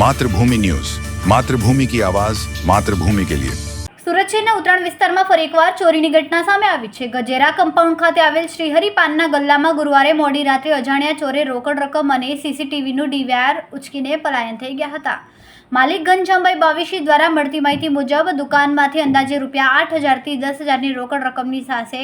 Mathrubhumi news. Mathrubhumi કી આવાજ, માતૃભૂમિ કે લિયે. સુરત શહેરના ઉતરાણ વિસ્તારમાં ફરી એકવાર ચોરીની ઘટના સામે આવી છે. ગજેરા કમ્પાઉન્ડ ખાતે આવેલ શ્રીહરિ પાનના ગલ્લામાં ગુરુવારે મોડી રાત્રે અજાણ્યા ચોરે રોકડ રકમ અને સીસીટીવીનું ડીવીઆર ઉચકીને પલાયન થઈ ગયા હતા. માલિક ઘનશ્યામભાઈ બાવીશી દ્વારા મળતી માહિતી મુજબ દુકાનમાંથી અંદાજે રૂપિયા આઠ હજારથી દસ હજારની રોકડ રકમની સાથે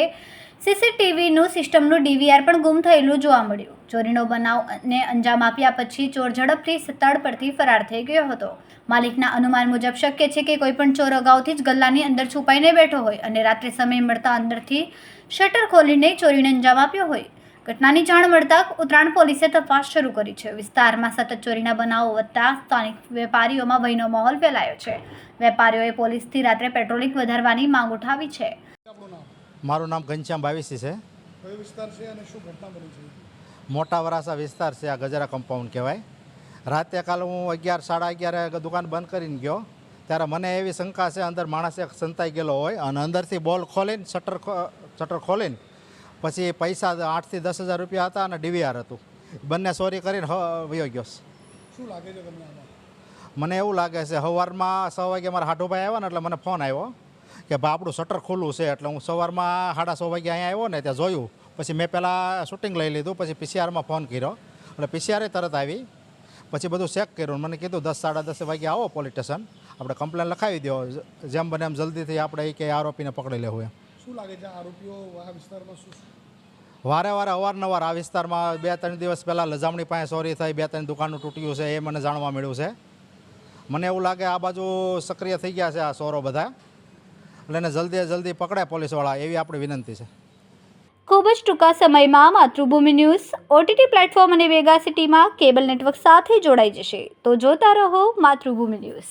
સીસીટીવીનું સિસ્ટમનું ડીવીઆર પણ ગુમ થયેલું જોવા મળ્યું. ચોરીનો બનાવને અંજામ આપ્યા પછી ચોર ઝડપથી સ્થળ પરથી ફરાર થઈ ગયો હતો. માલિકના અનુમાન મુજબ શક્ય છે કે કોઈપણ ચોર અગાઉથી જ ગલ્લાની અંદર છુપાઈને બેઠો હોય અને રાત્રે સમય મળતા અંદરથી શટર ખોલીને ચોરીને અંજામ આપ્યો હોય. ઘટનાની જાણ મળતા ઉત્તરાયણ પોલીસે તપાસ શરૂ કરી છે. વિસ્તારમાં સતત ચોરીના બનાવો વધતા સ્થાનિક વેપારીઓમાં ભયનો માહોલ ફેલાયો છે. વેપારીઓએ પોલીસથી રાત્રે પેટ્રોલિંગ વધારવાની માંગ ઉઠાવી છે. મારું નામ ઘનશ્યામ બાવીસી છે. કયો વિસ્તાર છે અને શું ઘટના બની છે? મોટા વરાસા વિસ્તાર છે આ ગજરા કમ્પાઉન્ડ કહેવાય. રાતે કાલે હું અગિયાર સાડા અગિયારે દુકાન બંધ કરીને ગયો. ત્યારે મને એવી શંકા છે અંદર માણસ એક સંતાઈ ગયેલો હોય અને અંદરથી બોલ ખોલીને શટર શટર ખોલીને પછી પૈસા આઠથી દસ હજાર રૂપિયા હતા અને ડીવીઆર હતું. બંને ચોરી કરીને હ વયો ગયો શું લાગે છે તમને મને એવું લાગે છે સવારમાં છ વાગે મારા હાઠુભાઈ આવ્યા ને એટલે મને ફોન આવ્યો. કે ભાઈ આપણું શટર ખુલ્લું છે એટલે હું સવારમાં સાડા છ વાગે અહીંયા આવ્યો ને ત્યાં જોયું. પછી મેં પહેલાં શૂટિંગ લઈ લીધું પછી પીસીઆરમાં ફોન કર્યો. એટલે પીસીઆરે તરત આવી. પછી બધું ચેક કર્યું મને કીધું દસ સાડા દસ વાગે આવો પોલીસ સ્ટેશન આપણે કમ્પ્લેન લખાવી દો જેમ બને એમ જલ્દીથી આપણે એ કે આરોપીને પકડી લેવું એમ. શું લાગે છે આરોપીઓ આ વિસ્તારમાં શું વારે વારે અવારનવાર આ વિસ્તારમાં બે ત્રણ દિવસ પહેલાં લજામણી પાસે ચોરી થઈ બે ત્રણ દુકાનનું તૂટ્યું છે એ મને જાણવા મળ્યું છે. મને એવું લાગે આ બાજુ સક્રિય થઈ ગયા છે આ સોરો બધા. એટલે એને જલ્દી જલ્દી પકડે પોલીસવાળા, એવી આપણી વિનંતી છે. ખૂબ જ ટૂંકા સમયમાં માતૃભૂમિ ન્યૂઝ, ઓટીટી પ્લેટફોર્મ અને વેગા સિટીમાં કેબલ નેટવર્ક સાથે જોડાઈ જશે. તો જોતા રહો માતૃભૂમિ ન્યૂઝ.